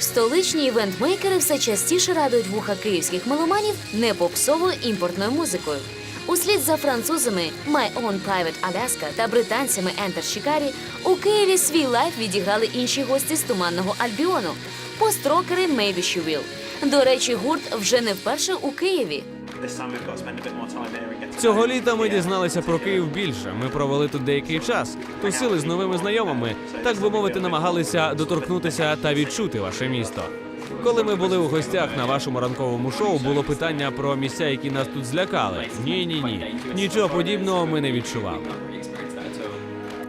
Столичні івентмейкери все частіше радують вуха київських меломанів не попсовою імпортною музикою. Услід за французами My Own Private Alaska та британцями Enter Shikari у Києві свій лайф відіграли інші гості з туманного Альбіону построкери Maybe She Will. До речі, гурт вже не вперше у Києві. Цього літа ми дізналися про Київ більше. Ми провели тут деякий час, тусили з новими знайомими, так би мовити, намагалися доторкнутися та відчути ваше місто. Коли ми були у гостях на вашому ранковому шоу, було питання про місця, які нас тут злякали. Ні, ні, ні. Нічого подібного ми не відчували.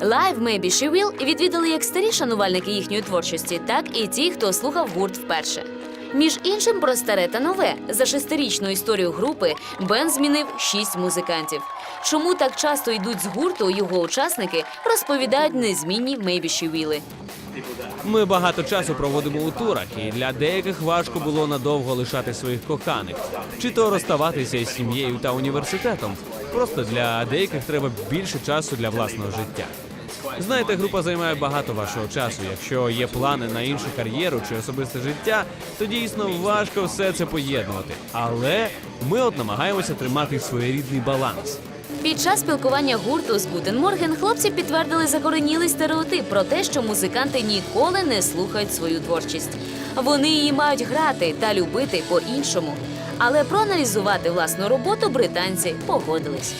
Лайв Maybe She Will відвідали як старі шанувальники їхньої творчості, так і ті, хто слухав гурт вперше. Між іншим, про старе та нове за шестирічну історію групи Бен змінив шість музикантів. Чому так часто йдуть з гурту його учасники, розповідають незмінні She Will. Ми багато часу проводимо у турах, і для деяких важко було надовго лишати своїх коханих, чи то розставатися із сім'єю та університетом. Просто для деяких треба більше часу для власного життя. Знаєте, група займає багато вашого часу. Якщо є плани на іншу кар'єру чи особисте життя, то дійсно важко все це поєднувати. Але ми от намагаємося тримати своєрідний баланс. Під час спілкування гурту з Гутен Морген хлопці підтвердили закоренілий стереотип про те, що музиканти ніколи не слухають свою творчість. Вони її мають грати та любити по-іншому. Але проаналізувати власну роботу британці погодились.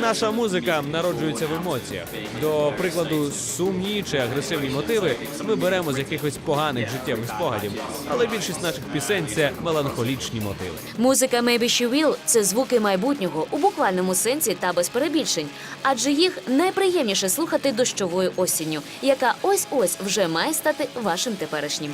Наша музика народжується в емоціях. До прикладу, сумні чи агресивні мотиви ми беремо з якихось поганих життєвих спогадів, але більшість наших пісень це меланхолічні мотиви. Музика Maybe She Will – це звуки майбутнього у буквальному сенсі та без перебільшень, адже їх найприємніше слухати дощовою осінню, яка ось ось вже має стати вашим теперішнім.